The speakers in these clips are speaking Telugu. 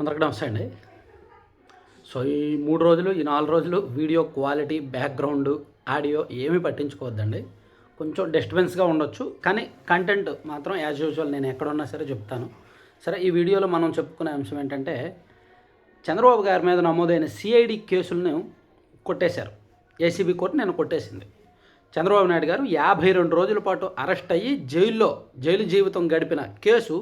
అందరికి నమస్తే అండి. సో ఈ మూడు రోజులు ఈ నాలుగు రోజులు వీడియో క్వాలిటీ బ్యాక్గ్రౌండ్ ఆడియో ఏమీ పట్టించుకోవద్దండి. కొంచెం డిస్టర్బెన్స్గా ఉండొచ్చు కానీ కంటెంట్ మాత్రం యాజ్ యూజువల్ నేను ఎక్కడున్నా సరే చెప్తాను. సరే ఈ వీడియోలో మనం చెప్పుకునే అంశం ఏంటంటే చంద్రబాబు గారి మీద నమోదైన సిఐడి కేసులను కొట్టేశారు. ఏసీబీ కోర్టు నేను కొట్టేసింది. చంద్రబాబు నాయుడు గారు యాభై రెండు రోజుల పాటు అరెస్ట్ అయ్యి జైల్లో జైలు జీవితం గడిపిన కేసు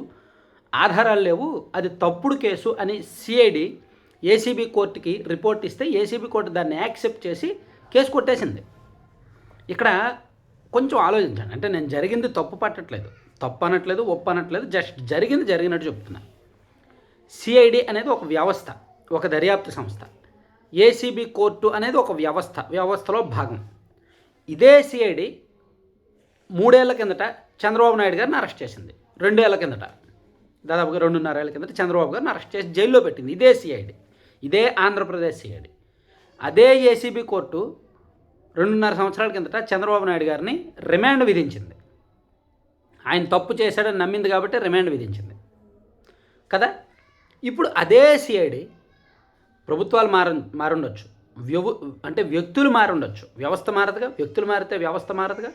ఆధారాలు లేవు. అది తప్పుడు కేసు అని సిఐడి ఏసీబీ కోర్టుకి రిపోర్ట్ ఇస్తే ఏసీబీ కోర్టు దాన్ని యాక్సెప్ట్ చేసి కేసు కొట్టేసింది. ఇక్కడ కొంచెం ఆలోచించండి. అంటే నేను జరిగింది తప్పు పట్టట్లేదు. తప్పు అనట్లేదు ఒప్పు అనట్లేదు జస్ట్ జరిగింది జరిగినట్టు చెప్తున్నా. సిఐడి అనేది ఒక వ్యవస్థ ఒక దర్యాప్తు సంస్థ. ఏసీబీ కోర్టు అనేది ఒక వ్యవస్థ వ్యవస్థలో భాగం. ఇదే సిఐడి మూడేళ్ళ కిందట చంద్రబాబు నాయుడు గారిని అరెస్ట్ చేసింది. రెండేళ్ళ కిందట. దాదాపుగా రెండున్నర ఏళ్ళ కిందట చంద్రబాబు గారిని అరెస్ట్ చేసి జైల్లో పెట్టింది. ఇదే సిఐడి ఇదే ఆంధ్రప్రదేశ్ సిఐడి అదే ఏసీబీ కోర్టు రెండున్నర సంవత్సరాల కిందట చంద్రబాబు నాయుడు గారిని రిమాండ్ విధించింది. ఆయన తప్పు చేశాడని నమ్మింది కాబట్టి రిమాండ్ విధించింది. కదా? ఇప్పుడు అదే సిఐడి ప్రభుత్వాలు మార మారుండొచ్చు. వ్యవ అంటే వ్యక్తులు మారుండొచ్చు. వ్యవస్థ మారదుగా? వ్యక్తులు మారితే వ్యవస్థ మారదుగా?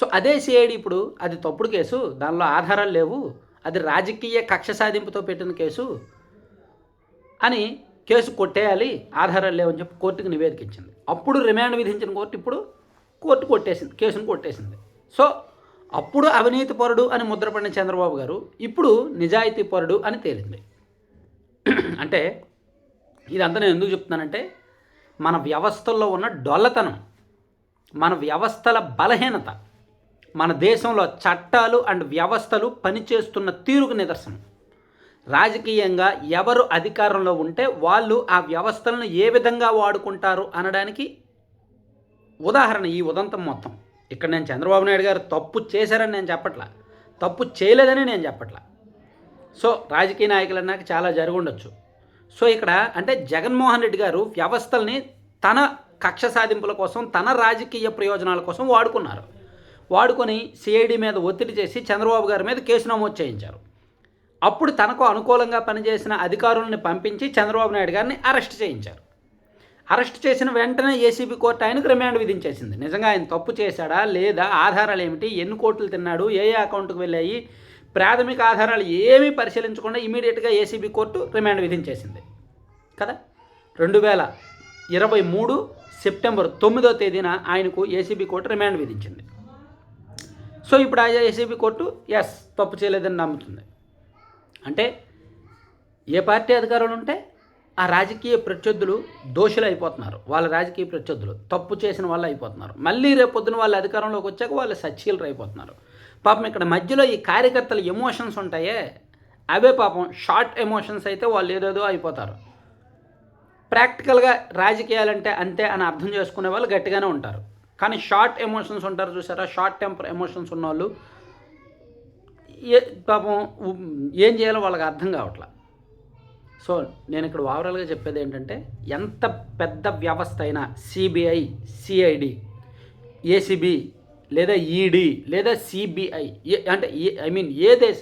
సో అదే సిఐడి ఇప్పుడు అది తప్పుడు కేసు. దానిలో ఆధారాలు లేవు. అది రాజకీయ కక్ష సాధింపుతో పెట్టిన కేసు అని కేసు కొట్టేయాలి ఆధారాలు లేవని చెప్పి కోర్టుకు నివేదిక ఇచ్చింది అప్పుడు రిమాండ్ విధించిన కోర్టు ఇప్పుడు కోర్టు కొట్టేసింది కేసును కొట్టేసింది. సో అప్పుడు అవినీతి పరుడు అని ముద్రపడిన చంద్రబాబు గారు ఇప్పుడు నిజాయితీ పరుడు అని తేలింది. అంటే ఇదంతా నేను ఎందుకు చెప్తున్నానంటే మన వ్యవస్థల్లో ఉన్న డొల్లతనం మన వ్యవస్థల బలహీనత మన దేశంలో చట్టాలు అండ్ వ్యవస్థలు పనిచేస్తున్న తీరుకు నిదర్శనం. రాజకీయంగా ఎవరు అధికారంలో ఉంటే వాళ్ళు ఆ వ్యవస్థలను ఏ విధంగా వాడుకుంటారు అనడానికి ఉదాహరణ ఈ ఉదంతం మొత్తం. ఇక్కడ నేను చంద్రబాబు నాయుడు గారు తప్పు చేశారని నేను చెప్పట్లా. తప్పు చేయలేదని నేను చెప్పట్లా. సో రాజకీయ నాయకులు అన్నాక చాలా జరిగి ఉండొచ్చు సో ఇక్కడ అంటే జగన్మోహన్ రెడ్డి గారు వ్యవస్థల్ని తన కక్ష సాధింపుల కోసం తన రాజకీయ ప్రయోజనాల కోసం వాడుకున్నారు. వాడుకొని సిఐడి మీద ఒత్తిడి చేసి చంద్రబాబు గారి మీద కేసు నమోదు చేయించారు. అప్పుడు తనకు అనుకూలంగా పనిచేసిన అధికారులను పంపించి చంద్రబాబు నాయుడు గారిని అరెస్ట్ చేయించారు. అరెస్ట్ చేసిన వెంటనే ఏసీబీ కోర్టు ఆయనకు రిమాండ్ విధించేసింది. నిజంగా ఆయన తప్పు చేశాడా? లేదా ఆధారాలు ఏమిటి? ఎన్ని కోట్లు తిన్నాడు? ఏ ఏ అకౌంట్కి వెళ్ళాయి? ప్రాథమిక ఆధారాలు ఏమీ పరిశీలించకుండా ఇమీడియట్గా ఏసీబీ కోర్టు రిమాండ్ విధించేసింది. కదా? రెండు వేల ఇరవై మూడు సెప్టెంబర్ తొమ్మిదో తేదీన ఆయనకు ఏసీబీ కోర్టు రిమాండ్ విధించింది. సో ఇప్పుడు ఆ ఏసీబీ కోర్టు ఎస్ తప్పు చేయలేదని నమ్ముతుంది. అంటే ఏ పార్టీ అధికారులు ఉంటే ఆ రాజకీయ ప్రత్యర్థులు దోషులు అయిపోతున్నారు. వాళ్ళ రాజకీయ ప్రత్యర్థులు తప్పు చేసిన వాళ్ళు అయిపోతున్నారు. మళ్ళీ రేపొద్దున వాళ్ళు వాళ్ళ అధికారంలోకి వచ్చాక వాళ్ళు సచ్చీలు అయిపోతున్నారు. పాపం ఇక్కడ మధ్యలో ఈ కార్యకర్తల ఎమోషన్స్ ఉంటాయే అవే పాపం షార్ట్ ఎమోషన్స్ అయితే వాళ్ళు ఏదేదో అయిపోతారు. ప్రాక్టికల్గా రాజకీయాలంటే అంతే అని అర్థం చేసుకునే వాళ్ళు గట్టిగానే ఉంటారు. కానీ షార్ట్ ఎమోషన్స్ ఉంటారు చూసారా? షార్ట్ టెంపర్ ఎమోషన్స్ ఉన్న వాళ్ళు ఏ పాపం ఏం చేయాలో వాళ్ళకి అర్థం కావట్లా. సో నేను ఇక్కడ ఓవరాల్గా చెప్పేది ఏంటంటే ఎంత పెద్ద వ్యవస్థ అయినా సిబిఐ సిఐడి ఏసీబీ లేదా ఈడీ లేదా సిబిఐ అంటే ఐ మీన్ ఏ దేశ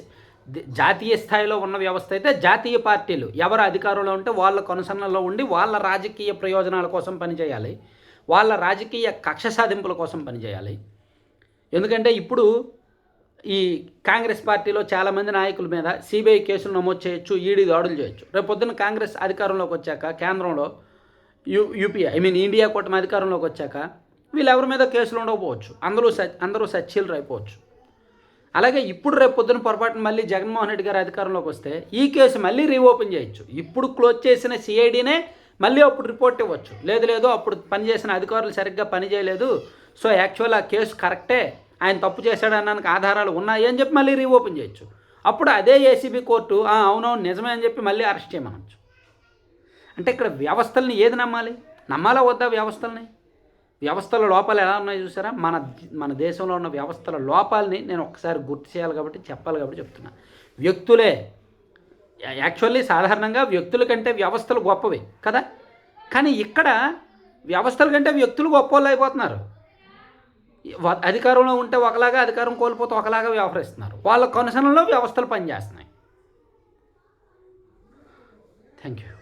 జాతీయ స్థాయిలో ఉన్న వ్యవస్థ అయితే జాతీయ పార్టీలు. ఎవరు అధికారంలో ఉంటే వాళ్ళ కొనసన్నలో ఉండి వాళ్ళ రాజకీయ ప్రయోజనాల కోసం పనిచేయాలి. వాళ్ళ రాజకీయ కక్ష సాధింపుల కోసం పనిచేయాలి. ఎందుకంటే ఇప్పుడు ఈ కాంగ్రెస్ పార్టీలో చాలామంది నాయకుల మీద సిబిఐ కేసులు నమోదు చేయొచ్చు ఈడీ దాడులు చేయొచ్చు. రేపు పొద్దున్న కాంగ్రెస్ అధికారంలోకి వచ్చాక కేంద్రంలో U UPI I mean India కూటమి అధికారంలోకి వచ్చాక వీళ్ళు ఎవరి మీద కేసులు ఉండకపోవచ్చు. అందరూ స అందరూ సచ్చీలు అయిపోవచ్చు. అలాగే ఇప్పుడు రేపు పొద్దున పొరపాటున మళ్ళీ జగన్మోహన్ రెడ్డి గారు అధికారంలోకి వస్తే ఈ కేసు మళ్ళీ రీఓపెన్ చేయొచ్చు. ఇప్పుడు క్లోజ్ చేసిన సిఐడినే మళ్ళీ అప్పుడు రిపోర్ట్ ఇవ్వచ్చు. లేదు లేదు అప్పుడు పనిచేసిన అధికారులు సరిగ్గా పనిచేయలేదు సో యాక్చువల్ ఆ కేసు కరెక్టే. ఆయన తప్పు చేశాడనడానికి ఆధారాలు ఉన్నాయి అని చెప్పి మళ్ళీ రీఓపెన్ చేయొచ్చు. అప్పుడు అదే ఏసీబీ కోర్టు అవునవును నిజమే అని చెప్పి మళ్ళీ అరెస్ట్ చేయమనొచ్చు. అంటే ఇక్కడ వ్యవస్థల్ని ఏది నమ్మాలి? నమ్మాలా వద్దా వ్యవస్థల్ని? వ్యవస్థల లోపాలు ఎలా ఉన్నాయో చూసారా? మన మన దేశంలో ఉన్న వ్యవస్థల లోపాలని నేను ఒకసారి గుర్తు చేయాలి కాబట్టి చెప్పాలి కాబట్టి చెప్తున్నా. వ్యక్తులే యాక్చువల్లీ సాధారణంగా వ్యక్తుల కంటే వ్యవస్థలు గొప్పవి కదా? కానీ ఇక్కడ వ్యవస్థల కంటే వ్యక్తులు గొప్ప అయిపోతున్నారు అధికారంలో ఉంటే ఒకలాగా అధికారం కోల్పోతే ఒకలాగా వ్యవహరిస్తున్నారు. వాళ్ళ కొనసనంలో వ్యవస్థలు పనిచేస్తున్నాయి. Thank you